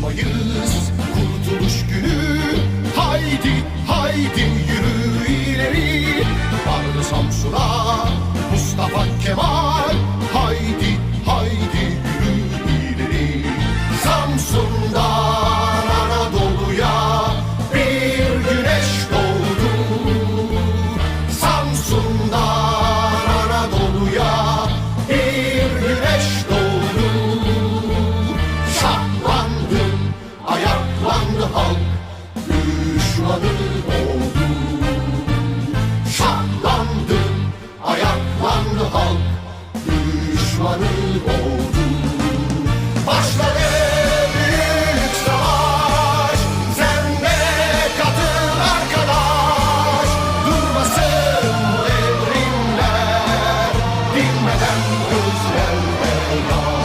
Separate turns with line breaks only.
unutmayız kurtuluş günü. Haydi haydi yürü ileri. Vardı Samsun'a Mustafa Kemal oldu büyük savaş. Sen de arkadaş. Durmasın evrimler Dinmeden özlerle